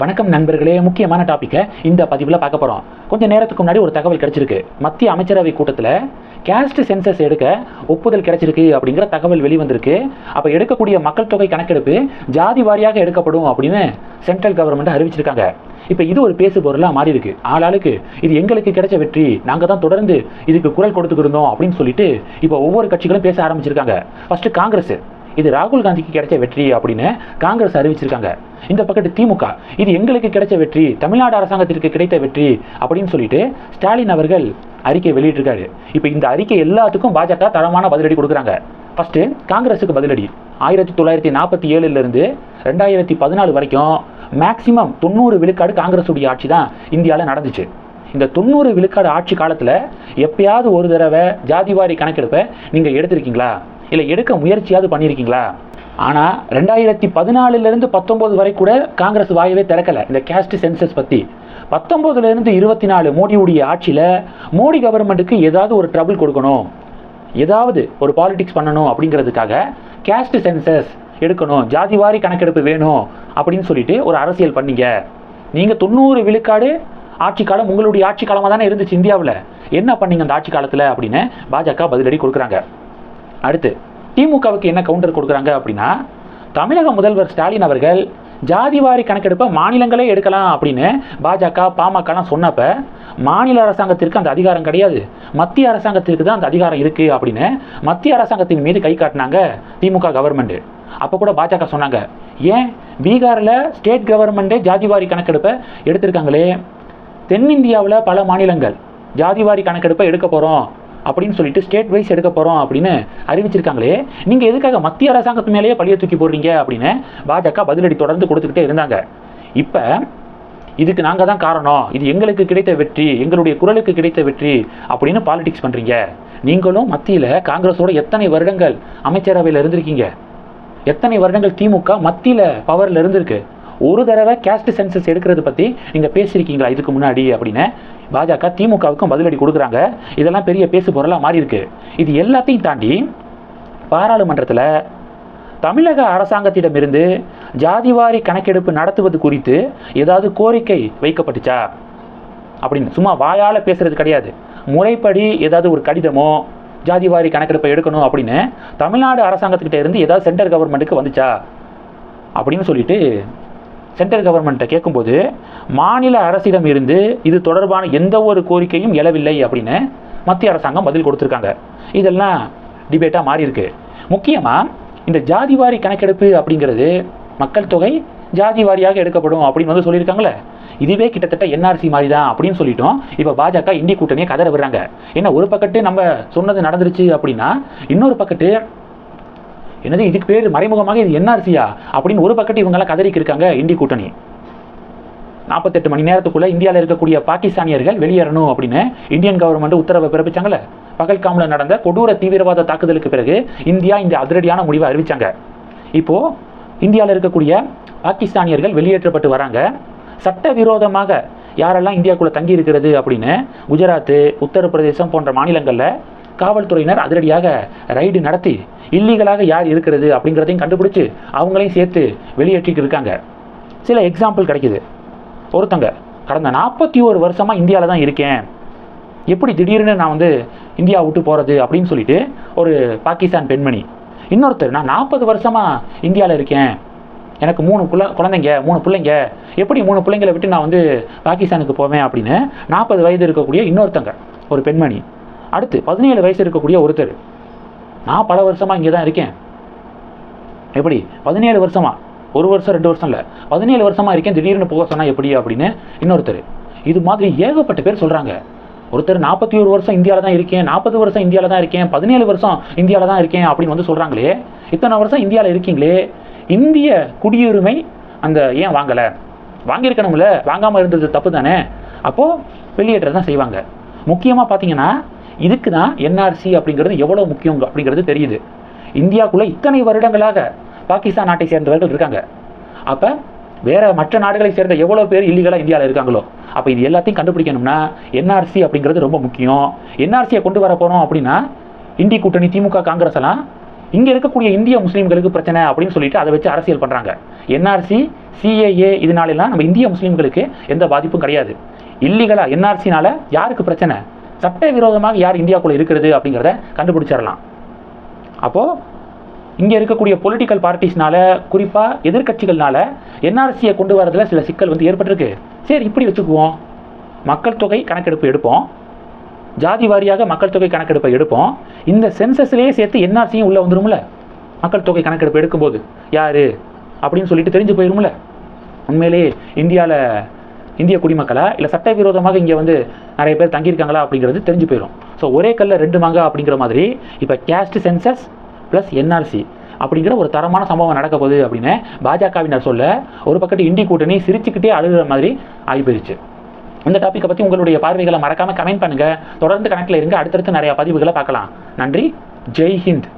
வணக்கம் நண்பர்களே முக்கியமான டாப்பிக்கை இந்த பதிவில் பார்க்க போகிறோம் கொஞ்ச நேரத்துக்கு முன்னாடி ஒரு தகவல் கிடைச்சிருக்கு. மத்திய அமைச்சரவை கூட்டத்தில் கேஸ்ட் சென்சஸ் எடுக்க ஒப்புதல் கிடைச்சிருக்கு அப்படிங்கிற தகவல் வெளிவந்திருக்கு. அப்போ எடுக்கக்கூடிய மக்கள் தொகை கணக்கெடுப்பு ஜாதி வாரியாக எடுக்கப்படும் அப்படின்னு சென்ட்ரல் கவர்மெண்ட் அறிவிச்சிருக்காங்க. இப்போ இது ஒரு பேசு பொருளாக மாறி இருக்கு ஆளாளுக்கு இது எங்களுக்கு கிடைச்ச வெற்றி நாங்கள் தான் தொடர்ந்து இதுக்கு குரல் கொடுத்துக்கிருந்தோம் அப்படின்னு சொல்லிட்டு இப்போ ஒவ்வொரு கட்சிகளும் பேச ஆரம்பிச்சிருக்காங்க. ஃபர்ஸ்ட் காங்கிரஸ். இது ராகுல் காந்திக்கு கிடைச்ச வெற்றி அப்படின்னு காங்கிரஸ் அறிவிச்சிருக்காங்க. இந்த பக்கத்து திமுக இது எங்களுக்கு கிடைச்ச வெற்றி தமிழ்நாடு அரசாங்கத்திற்கு கிடைத்த வெற்றி அப்படின்னு சொல்லிட்டு ஸ்டாலின் அவர்கள் அறிக்கை வெளியிட்டிருக்காரு. இப்போ இந்த அறிக்கை எல்லாத்துக்கும் பாஜக தரமான பதிலடி கொடுக்குறாங்க. ஃபஸ்ட்டு காங்கிரஸுக்கு பதிலடி. ஆயிரத்தி தொள்ளாயிரத்தி நாற்பத்தி ஏழுலேருந்து ரெண்டாயிரத்தி பதினாலு வரைக்கும் மேக்சிமம் தொண்ணூறு விழுக்காடு காங்கிரஸுடைய ஆட்சி தான் இந்தியாவில் நடந்துச்சு. இந்த தொண்ணூறு விழுக்காடு ஆட்சி காலத்தில் எப்பயாவது ஒரு தடவை ஜாதிவாரி கணக்கெடுப்பை நீங்கள் எடுத்திருக்கீங்களா? இல்லை எடுக்க முயற்சியாவது பண்ணியிருக்கீங்களா ஆனால் ரெண்டாயிரத்தி பதினாலுலேருந்து பத்தொம்போது வரை கூட காங்கிரஸ் வாயவே திறக்கலை. இந்த கேஸ்ட் சென்சஸ் பற்றி பத்தொம்போதுலேருந்து இருபத்தி நாலு மோடியுடைய ஆட்சியில் மோடி கவர்மெண்ட்டுக்கு ஏதாவது ஒரு ட்ரபிள் கொடுக்கணும். ஏதாவது ஒரு பாலிடிக்ஸ் பண்ணணும் அப்படிங்கிறதுக்காக கேஸ்ட் சென்சஸ் எடுக்கணும். ஜாதிவாரி கணக்கெடுப்பு வேணும் அப்படின்னு சொல்லிட்டு ஒரு அரசியல் பண்ணீங்க. நீங்கள் தொண்ணூறு விழுக்காடு ஆட்சி காலம் உங்களுடைய ஆட்சி காலமாக தானே இருந்துச்சு இந்தியாவில். என்ன பண்ணீங்க அந்த ஆட்சி காலத்தில் அப்படின்னு பாஜக பதிலடி கொடுக்குறாங்க. அடுத்து திமுகவுக்கு என்ன கவுண்டர் கொடுக்குறாங்க அப்படின்னா தமிழக முதல்வர் ஸ்டாலின் அவர்கள் ஜாதிவாரி கணக்கெடுப்பை மாநிலங்களே எடுக்கலாம் அப்படின்னு பாஜக பாமகலாம் சொன்னப்ப மாநில அரசாங்கத்திற்கு அந்த அதிகாரம் கிடையாது. மத்திய அரசாங்கத்திற்கு தான் அந்த அதிகாரம் இருக்கு அப்படின்னு மத்திய அரசாங்கத்தின் மீது கை காட்டினாங்க திமுக கவர்மெண்ட்டு அப்போ கூட பாஜக சொன்னாங்க ஏன் பீகாரில் ஸ்டேட் கவர்மெண்ட்டே ஜாதிவாரி கணக்கெடுப்பை எடுத்திருக்காங்களே? தென்னிந்தியாவில் பல மாநிலங்கள் ஜாதிவாரி கணக்கெடுப்பை எடுக்க போகிறோம் அப்படின்னு சொல்லிட்டு ஸ்டேட் வைஸ் எடுக்க போகிறோம் அப்படின்னு அறிவிச்சிருக்காங்களே. நீங்கள் எதுக்காக மத்திய அரசாங்கத்து மேலேயே பழிய தூக்கி போடுறீங்க அப்படின்னு பாஜக பதிலடி தொடர்ந்து கொடுத்துக்கிட்டே இருந்தாங்க. இப்போ இதுக்கு நாங்கள் தான் காரணம். இது எங்களுக்கு கிடைத்த வெற்றி எங்களுடைய குரலுக்கு கிடைத்த வெற்றி அப்படின்னு பாலிடிக்ஸ் பண்ணுறீங்க நீங்களும் மத்தியில் காங்கிரஸோட எத்தனை வருடங்கள் அமைச்சரவையில் இருந்திருக்கீங்க? எத்தனை வருடங்கள் திமுக மத்தியில் பவரில் இருந்திருக்கு? ஒரு தடவை கேஸ்ட் சென்சஸ் எடுக்கிறது பற்றி நீங்கள் பேசியிருக்கீங்களா இதுக்கு முன்னாடி அப்படின்னு பாஜக திமுகவுக்கும் பதிலடி கொடுக்குறாங்க. இதெல்லாம் பெரிய பேசு பொருளாக மாறி இருக்கு. இது எல்லாத்தையும் தாண்டி பாராளுமன்றத்தில் தமிழக அரசாங்கத்திடமிருந்து ஜாதிவாரி கணக்கெடுப்பு நடத்துவது குறித்து ஏதாவது கோரிக்கை வைக்கப்பட்டுச்சா? அப்படின்னு சும்மா வாயால் பேசுறது கிடையாது. முறைப்படி ஏதாவது ஒரு கடிதமோ ஜாதிவாரி கணக்கெடுப்பை எடுக்கணும் அப்படின்னு தமிழ்நாடு அரசாங்கத்துக்கிட்ட இருந்து ஏதாவது சென்ட்ரல் கவர்மெண்ட்டுக்கு வந்துச்சா? அப்படின்னு சொல்லிட்டு சென்ட்ரல் கவர்மெண்ட்டை கேட்கும்போது மாநில அரசிடம் இருந்து இது தொடர்பான எந்த ஒரு கோரிக்கையும் எழவில்லை அப்படின்னு மத்திய அரசாங்கம் பதில் கொடுத்துருக்காங்க. இதெல்லாம் டிபேட்டாக மாறி இருக்கு முக்கியமாக இந்த ஜாதிவாரி கணக்கெடுப்பு அப்படிங்கிறது மக்கள் தொகை ஜாதி வாரியாக எடுக்கப்படும் அப்படின்னு வந்து சொல்லியிருக்காங்களே. இதுவே கிட்டத்தட்ட என்ஆர்சி மாதிரி தான் அப்படின்னு சொல்லிட்டோம். இப்போ பாஜக இந்திய கூட்டணியை கதற விடுறாங்க. ஏன்னா ஒரு பக்கத்து நம்ம சொன்னது நடந்துருச்சு அப்படின்னா இன்னொரு பக்கத்து என்னது இதுக்கு பேர் மறைமுகமாக இது என்ஆர்சியா அப்படின்னு ஒரு பக்கத்து இவங்கெல்லாம் கதறிக்கு இருக்காங்க இந்தி கூட்டணி. நாற்பத்தெட்டு மணி நேரத்துக்குள்ள இந்தியாவில் இருக்கக்கூடிய பாகிஸ்தானியர்கள் வெளியேறணும் அப்படின்னு இந்தியன் கவர்மெண்ட் உத்தரவை பிறப்பிச்சாங்கல்ல. பகல்காமில் நடந்த கொடூர தீவிரவாத தாக்குதலுக்கு பிறகு இந்தியா இந்த அதிரடியான முடிவை அறிவிச்சாங்க. இப்போ இந்தியாவில் இருக்கக்கூடிய பாகிஸ்தானியர்கள் வெளியேற்றப்பட்டு வராங்க. சட்டவிரோதமாக யாரெல்லாம் இந்தியாக்குள்ளே தங்கி இருக்கிறது அப்படின்னு குஜராத்து உத்தரப்பிரதேசம் போன்ற மாநிலங்களில் காவல்துறையினர் அதிரடியாக ரைடு நடத்தி இல்லீகலாக யார் இருக்கிறது அப்படிங்கிறதையும் கண்டுபிடிச்சு அவங்களையும் சேர்த்து வெளியேற்றிட்டு இருக்காங்க. சில எக்ஸாம்பிள் கிடைக்குது. ஒருத்தங்க கடந்த நாற்பத்தி ஒரு வருஷமாக இந்தியாவில் தான் இருக்கேன். எப்படி திடீர்னு நான் வந்து இந்தியா விட்டு போகிறது அப்படின்னு சொல்லிட்டு ஒரு பாகிஸ்தான் பெண்மணி இன்னொருத்தர் நான் நாற்பது வருஷமாக இந்தியாவில் இருக்கேன். எனக்கு மூணு குல குழந்தைங்க மூணு பிள்ளைங்க எப்படி மூணு பிள்ளைங்களை விட்டு நான் வந்து பாகிஸ்தானுக்கு போவேன் அப்படின்னு நாற்பது வயது இருக்கக்கூடிய இன்னொருத்தங்க ஒரு பெண்மணி அடுத்து பதினேழு வயசு இருக்கக்கூடிய ஒருத்தர். நான் பல வருஷமாக இங்கே தான் இருக்கேன். எப்படி? பதினேழு வருஷமா? ஒரு வருஷம் ரெண்டு வருஷம் இல்லை. பதினேழு வருஷமா இருக்கேன் திடீர்னு போக சொன்னா எப்படி அப்படின்னு இன்னொருத்தர். இது மாதிரி ஏகப்பட்ட பேர் சொல்கிறாங்க ஒருத்தர் நாற்பத்தி ஒரு வருஷம் இந்தியாவில் தான் இருக்கேன் நாற்பது வருஷம் இந்தியாவில் தான் இருக்கேன் பதினேழு வருஷம் இந்தியாவில் தான் இருக்கேன் அப்படின்னு வந்து சொல்கிறாங்களே இத்தனை வருஷம் இந்தியாவில் இருக்கீங்களே? இந்திய குடியுரிமை அந்த ஏன் வாங்கலை? வாங்கியிருக்கணும்ல வாங்காமல் இருந்தது தப்பு தானே? அப்போது வெளியேற்ற தான் செய்வாங்க. முக்கியமாக பார்த்தீங்கன்னா இதுக்கு தான் என்ஆர்சி அப்படிங்கிறது எவ்வளோ முக்கியம் அப்படிங்கிறது தெரியுது. இந்தியாவுக்குள்ளே இத்தனை வருடங்களாக பாகிஸ்தான் நாட்டை சேர்ந்தவர்கள் இருக்காங்க. அப்போ வேற மற்ற நாடுகளை சேர்ந்த எவ்வளோ பேர் இல்லீகலாக இந்தியாவில் இருக்காங்களோ அப்போ இது எல்லாத்தையும் கண்டுபிடிக்கணும்னா என்ஆர்சி அப்படிங்கிறது ரொம்ப முக்கியம். என்ஆர்சியை கொண்டு வர போகிறோம் அப்படின்னா இந்தி கூட்டணி திமுக காங்கிரஸ் எல்லாம் இங்கே இருக்கக்கூடிய இந்திய முஸ்லீம்களுக்கு பிரச்சனை அப்படின்னு சொல்லிட்டு அதை வச்சு அரசியல் பண்ணுறாங்க என்ஆர்சி சிஏஏ இதனாலெல்லாம் நம்ம இந்திய முஸ்லீம்களுக்கு எந்த பாதிப்பும் கிடையாது. இல்லீகலாக என்ஆர்சினால யாருக்கு பிரச்சனை? சட்டவிரோதமாக யார் இந்தியாக்குள்ள இருக்கிறது அப்படிங்கிறத கண்டுபிடிச்சிடலாம். அப்போது இங்கே இருக்கக்கூடிய பொலிட்டிக்கல் பார்ட்டிஸ்னால குறிப்பாக எதிர்கட்சிகள்னால என்ஆர்சியை கொண்டு வரதுல சில சிக்கல் வந்து ஏற்பட்டிருக்கு. சரி இப்படி வச்சுக்குவோம். மக்கள் தொகை கணக்கெடுப்பு எடுப்போம். ஜாதி வாரியாக மக்கள் தொகை கணக்கெடுப்பை எடுப்போம். இந்த சென்சஸ்லேயே சேர்த்து என்ஆர்சியும் உள்ளே வந்துடும்ல மக்கள் தொகை கணக்கெடுப்பு எடுக்கும்போது. யார்? அப்படின்னு சொல்லிட்டு தெரிஞ்சு போயிடும்ல உண்மையிலேயே இந்தியாவில் இந்திய குடிமக்களா? இல்லை சட்டவிரோதமாக இங்கே வந்து நிறைய பேர் தங்கியிருக்காங்களா அப்படிங்கிறது தெரிஞ்சு போயிடும் ஸோ ஒரே கல்ல ரெண்டு மாங்கா அப்படிங்கிற மாதிரி இப்போ கேஸ்ட் சென்சஸ் ப்ளஸ் என்ஆர்சி அப்படிங்கிற ஒரு தரமான சம்பவம் நடக்க போகுது அப்படின்னு பாஜகவினர் சொல்ல ஒரு பக்கத்து இந்தி கூட்டணி சிரிச்சுக்கிட்டே அழுகிற மாதிரி ஆகி போயிடுச்சு இந்த டாப்பிக்கை பற்றி உங்களுடைய பார்வைகளை மறக்காமல் கமெண்ட் பண்ணுங்கள் தொடர்ந்து கணக்கில் இருங்க. அடுத்தடுத்து நிறையா பதிவுகளை பார்க்கலாம். நன்றி. ஜெய் ஹிந்த்.